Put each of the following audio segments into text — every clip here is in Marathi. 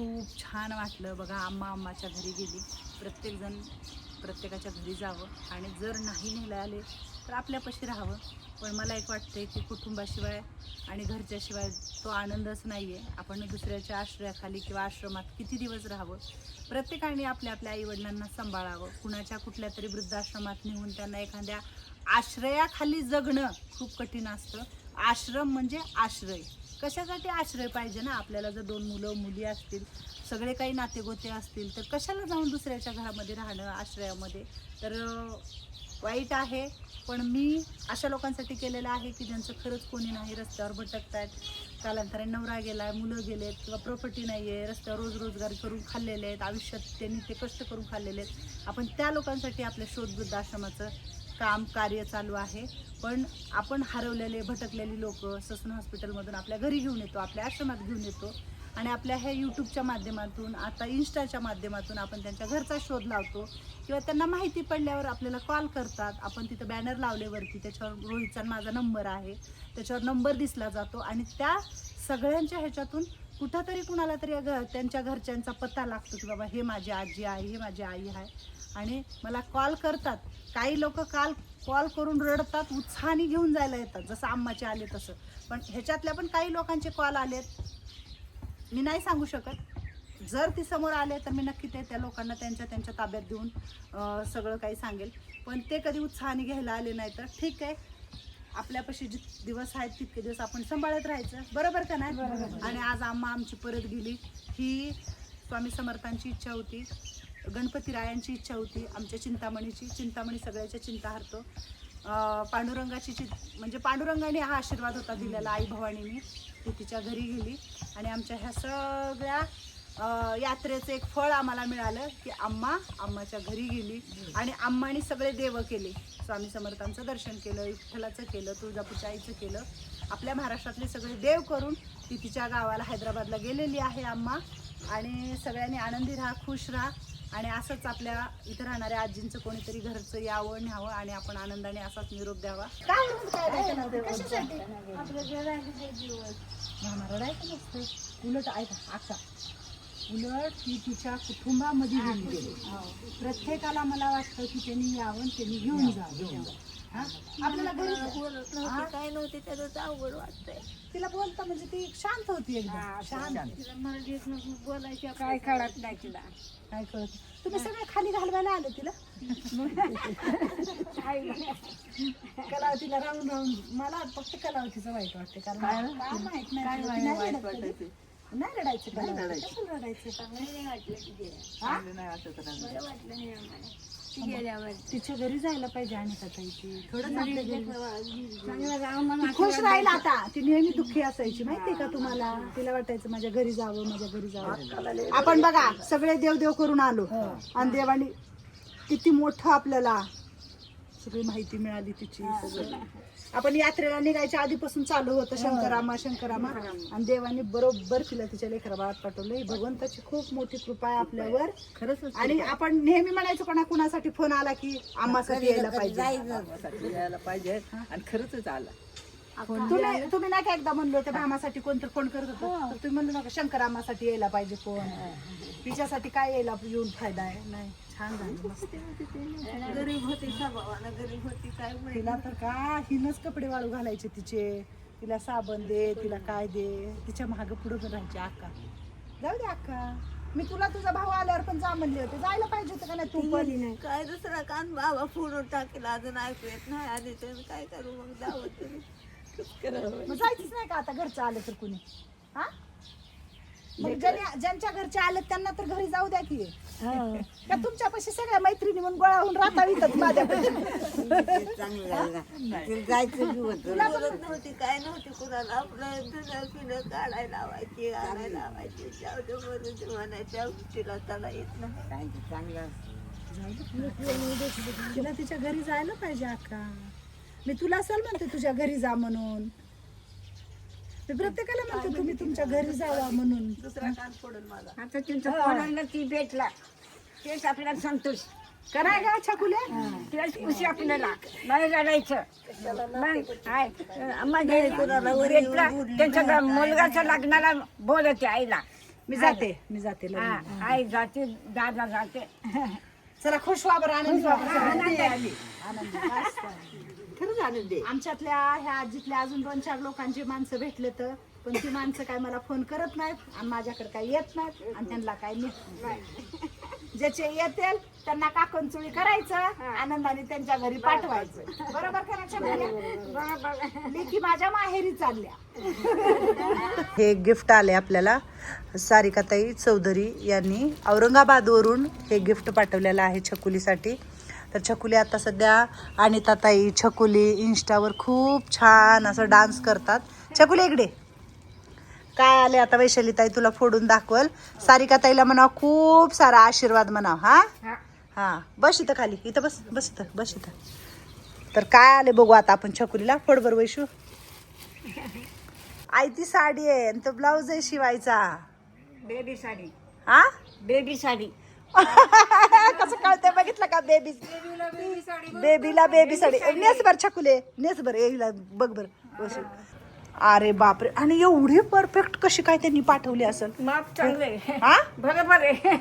खूप छान वाटलं. बघा आम्हा आम्माच्या घरी गेली. प्रत्येकजण प्रत्येकाच्या घरी जावं. आणि जर नाही नेलं आले तर आपल्यापाशी राहावं. पण मला एक वाटतंय की कुटुंबाशिवाय आणि घरच्याशिवाय तो आनंदच नाही आहे आपण दुसऱ्याच्या आश्रयाखाली किंवा आश्रमात किती दिवस राहावं? प्रत्येकाने आपल्या आपल्या आईवडिलांना सांभाळावं. कुणाच्या कुठल्या तरी वृद्धाश्रमात नेऊन त्यांना एखाद्या आश्रयाखाली जगणं खूप कठीण असतं. आश्रम म्हणजे आश्रय. कशासाठी आश्रय पाहिजे ना आपल्याला? जर दोन मुलं मुली असतील सगळे काही नातेगोते असतील तर कशाला जाऊन दुसऱ्याच्या घरामध्ये राहणं आश्रयामध्ये? तर वाईट आहे. पण मी अशा लोकांसाठी केलेलं आहे की ज्यांचं खरंच कोणी नाही रस्त्यावर भटकत आहेत कालांतराने नवरा गेला आहे मुलं गेलेत किंवा प्रॉपर्टी नाही आहे रस्त्यावर रोज रोजगार करून खाल्लेले आहेत आयुष्यात त्यांनी ते कष्ट करून खाल्लेले आहेत. आपण त्या लोकांसाठी आपल्या शोध आश्रमाचं काम कार्य चालू आहे. पण आपण हरवलेले भटकलेली लोक ससून हॉस्पिटलमधून आपल्या घरी घेऊन येतो आपल्या आश्रमात घेऊन येतो. आणि आपल्या ह्या यूट्यूबच्या माध्यमातून आता इन्स्टाच्या माध्यमातून आपण त्यांच्या घरचा शोध लावतो. किंवा त्यांना माहिती पडल्यावर आपल्याला कॉल करतात. आपण तिथं बॅनर लावल्यावरती त्याच्यावर रोहितचा माझा नंबर आहे. त्याच्यावर नंबर दिसला जातो. आणि त्या सगळ्यांच्या ह्याच्यातून कुठंतरी कुणाला तरी घर त्यांच्या घरच्यांचा पत्ता लागतो की बाबा हे माझी आजी आहे हे माझी आई आहे. आणि मला कॉल करतात. काही लोक काल कॉल करून रडतात उत्साहाने घेऊन जायला येतात जसं आम्माचे आले तसं. पण ह्याच्यातल्या पण काही लोकांचे कॉल आलेत. मी नाही सांगू शकत. जर ती समोर आले तर मी नक्की ते त्या लोकांना त्यांच्या त्यांच्या ताब्यात देऊन सगळं काही सांगेल. पण ते कधी उत्साहाने घ्यायला आले नाही तर ठीक आहे. आपल्यापाशी जे दिवस आहेत तितके दिवस आपण सांभाळत राहायचं. बरोबर का नाही? आणि आज आम्हा आमची परत गेली. ही स्वामी समर्थांची इच्छा होती. गणपतीरायांची इच्छा होती. आमच्या चिंतामणीची. चिंतामणी सगळ्याच्या चिंता हरतो. पांडुरंगाची चि म्हणजे पांडुरंगाने हा आशीर्वाद होता दिलेला आई भवानीने. ती तिच्या घरी गेली. आणि आमच्या ह्या सगळ्या यात्रेचं एक फळ आम्हाला मिळालं की आम्हा आम्हाच्या घरी गेली आणि आम्हानी सगळे देव केले. स्वामी समर्थांचं दर्शन केलं विठ्ठलाचं केलं तुळजापूरच्या आईचं केलं. आपल्या महाराष्ट्रातले सगळे देव करून ती तिच्या गावाला हैदराबादला गेलेली आहे आम्हा आणि सगळ्यांनी आनंदी राहा खुश राहा. आणि असंच आपल्या इथं राहणाऱ्या आजींचं कोणीतरी घरचं यावं न्यावं आणि आपण आनंदाने असाच निरोप द्यावा. काय उलट ऐका उलट ती तिच्या कुटुंबामध्ये घेऊन गेली. प्रत्येकाला मला वाटतं की त्यांनी यावं त्यांनी घेऊन जावं. हा? आपल्याला घरी हा? काय नव्हते त्याचं अवघड वाटतंय. तिला बोलता म्हणजे ती शांत होती एकदम शांत. तिला मराठीत नको बोलायची काय कळत नाही तिला. काय कळत तुम्ही सगळे खाली घालवायला आले तिला? कलावतीला राहून राहून मला फक्त कलावतीचं वाईट वाटते कारण काय? माहीत नाही. कधी. नाही रडायचं कलावती. कशाला रडायचं? चांगलं नाही वाटलं की गेल्या हा? बरं वाटलं नाही आम्हाला. ती गेल्यावर तिच्या घरी जायला पाहिजे आणि ताईची. थोडं चांगलं ती खुश राहील आता. ती नेहमी दुःखी असायची माहितीये का तुम्हाला? तिला वाटायचं माझ्या घरी जावं माझ्या घरी जावं. आपण बघा सगळे देव देव करून आलो. आणि देवानी किती मोठं आपल्याला सगळी माहिती मिळाली तिची सगळं. आपण यात्रेला निघायच्या आधीपासून चालू होतं शंकरामा शंकरामा. आणि देवाने बरोबर तिला तिच्या लेकरा बाळात पाठवलं ही. भगवंताची खूप मोठी कृपा आहे आपल्यावर. खरंच आणि आपण नेहमी म्हणायचो कोणा कुणासाठी फोन आला की आम्हासाठी यायला पाहिजे? यायला पाहिजे. आणि खरंच आला. तुम्ही तुम्ही नाही का एकदा म्हणलो त्या भामासाठी कोणतर फोन करत होतं. तर तुम्ही म्हणलो नका शंकरामासाठी यायला पाहिजे फोन. तिच्यासाठी काय यायला येऊन फायदा आहे? नाही छान झालं मस्त. गरीब होती स्वभावानं गरीब होती काय माहिती. तिला तर का हिनच कपडे वाळू घालायचे तिचे. तिला साबण दे तिला काय दे. तिच्या मागं पुढं पण राहायची अक्का जाऊ दे अक्का मी तुला तुझा भाऊ आल्यावर पण जा म्हणले होते. जायला पाहिजे होतं का नाही तू पण? काय दुसरा कान बाबा फोडून टाकेला अजून ऐकू येत नाही. आधी तर काय करू मग? जावं तरी मग जायचंच नाही का आता? घरचं आलं तर कुणी? हा? मग ज्यांनी- ज्यांच्या घरचे आले त्यांना तर घरी जाऊ द्या की. का तुमच्यापाशी सगळ्या मैत्रिणी म्हणून गोळा होऊन राहता येतात माझ्यापाशी बोलत नव्हती काय नव्हती कुणाला. आपलं धुणं पिणं काढायला लावायची आणायला लावायची. जाऊ दे बोलू दे म्हणायच्या तिला त्याला येत नाही. तिला तिच्या घरी जायला पाहिजे अक्का. मी तुला असेल म्हणते तुझ्या घरी जा म्हणून. मी प्रत्येकाला म्हणते तुम्ही तुमच्या घरी जावा म्हणून. दुसरा कान फोडून माझा आता तुमचं कोणाला ती भेटला तेच आपल्याला संतोष कराय का छकुल्या तिला खुशी आपल्याला. नाही रडायचं. मग हाय अम्मा भेटला त्यांच्या मुलगाच्या लग्नाला बोलते आईला. मी जाते. मी जाते हा. आई जाते दादा जाते. चला खुश व्हा बरं आनंदी. खरंच आनंदी आहे. आमच्यातल्या ह्या आजीतल्या अजून दोन चार लोकांची माणसं भेटले तर पण ती माणसं काय मला फोन करत नाहीत आणि माझ्याकडे काय येत नाहीत आणि त्यांना काय नेत नाही ज्याचे येतील त्यांना काकणचुळी करायचं आनंदाने त्यांच्या घरी पाठवायचं. बरोबर. लेकी माझ्या माहेरी चालल्या. हे गिफ्ट आले आपल्याला. सारिकाताई चौधरी यांनी औरंगाबादवरून हे गिफ्ट पाठवलेलं आहे छकुलीसाठी. तर छकुली आता सध्या अनिताताई छकुली इन्स्टावर खूप छान असं डान्स करतात. छकुली इकडे. काय आले आता वैशालीताई तुला फोडून दाखवल? सारिकाताईला म्हणाव खूप सारा आशीर्वाद म्हणाव हा? हा. बस इथं खाली. इथं बस बस इथं बस इथं. तर काय आले बघू आता आपण छकुलीला? फोड बर वैशू. आई ती साडी आहे आणि तो ब्लाऊज आहे शिवायचा. बेबी साडी. हा? बेबी साडी. कसं कळतंय बघितलं का बेबी बेबीला बेबी साडी नेस बर छकुले नेस बर येईल बघ बर वैशू. अरे बापरे. आणि एवढी परफेक्ट कशी काय त्यांनी पाठवली असेल? माप चांगले. हा? बरोबर आहे.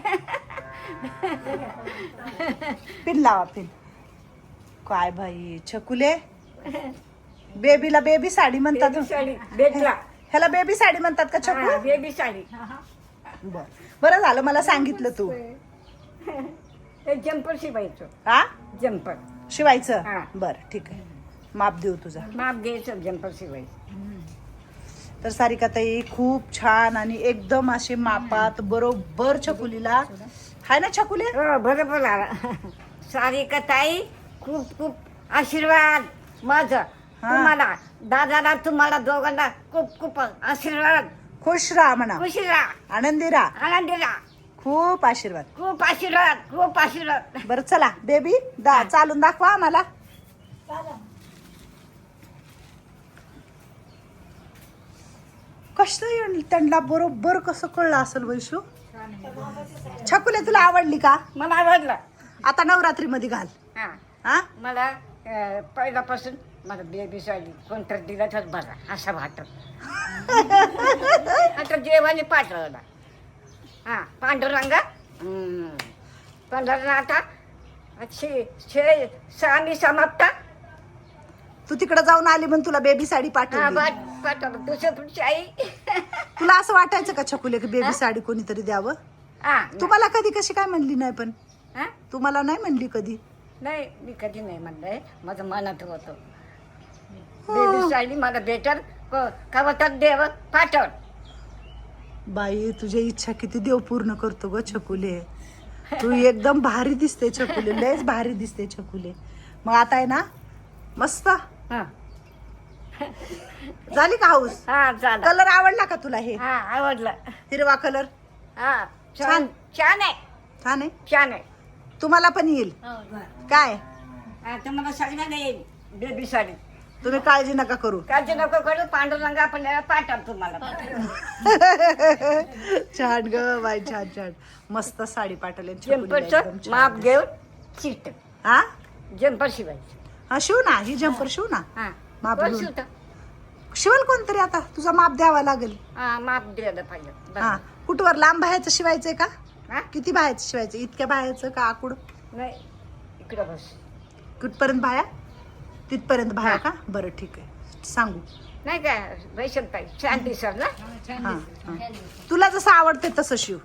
पिन लावा पिन काय भाई छकुले? बेबीला बेबी साडी म्हणतात. बेबी साडी बेटला ह्याला बेबी साडी म्हणतात का हा, छकू बेबी साडी. बर. बरं झालं मला सांगितलं तू. जम्पर शिवायचं. हा? जम्पर शिवायचं? हा. बर ठीक आहे. माप देऊ तुझा. माप घ्यायचं जम्पर शिवायचं. तर सारिकाताई खूप छान आणि एकदम असे मापात बरोबर छकुलीला. हाय ना छकुले? हो बरोबर आला सारिका ताई खूप खूप आशीर्वाद माझा. तुम्हाला दादाला तुम्हाला दोघांना खूप खूप आशीर्वाद. खुश राहा म्हणा. खुशी राहा. आनंदी राहा. आनंदी राहा. खूप आशीर्वाद. खूप आशीर्वाद खूप आशीर्वाद. बरं चला बेबी दा चालून दाखवा आम्हाला. कसं त्यांना बरोबर कसं कळलं असेल वैशू छकुले तुला आवडली का? मला आवडलं. आता नवरात्री मध्ये घाल. हा. हा? मला पहिल्यापासून मला बेबी साडी कोणतरी दिला तर बघा असा वाटत. आता देवाने पाठवला. हा पांडुरंग? शे सामी समाप्त. तू तिकडे जाऊन आली म्हणून तुला बेबी साडी पाठवली. पाठ- पाठवलं आई. तुला असं वाटायचं का छकुले की बेबी साडी कोणीतरी द्यावं? हा तुम्हाला कधी कशी काय म्हणली नाही पण? हा? तुम्हाला नाही म्हणली कधी? नाही मी कधी नाही म्हणलंय माझं मनात होतं. बेबी साडी मला बेटर कवतात देव पाठव बाई तुझ्या इच्छा किती देव पूर्ण करतो ग छकुले. तू एकदम भारी दिसते छकुले लयच भारी दिसते छकुले. मग आता आहे ना मस्त. हा. झाली का हाऊस? हा कलर आवडला का तुला हे? हा आवडलं. हिरवा कलर हा छान. छान आहे. छान आहे? छान आहे. तुम्हाला पण येईल. काय? आता मला सगळ्यांना येईल. बेबी साडी. तुम्ही काळजी नका करू. काळजी नको करू पांडुरंग आपल्याला पाठव तुम्हाला. छान ग बाई छान छान. मस्त साडी पाठवली. माप घेऊन शिवत हा? जम्पर शिवायचं. हा शिव ना. ही जम्पर शिव ना. हा. माप कोण घेऊन. शिवतं? शिवल कोणतरी आता? तुझा माप द्यावा लागेल. हा माप द्यायला पाहिजे हा बरं. कुठवर? लांब बाह्याचं शिवायचंय का? हा? किती बाह्याचं शिवायचं इतक्या बाह्याचं का आकुड? नाही इकडं बस. कुठपर्यंत बाया तिथपर्यंत बाया का? बरं ठीक आहे. सांगू. नाही काय वैशंत ताई छान ना? हा हा. तुला जसं आवडते तसं शिव.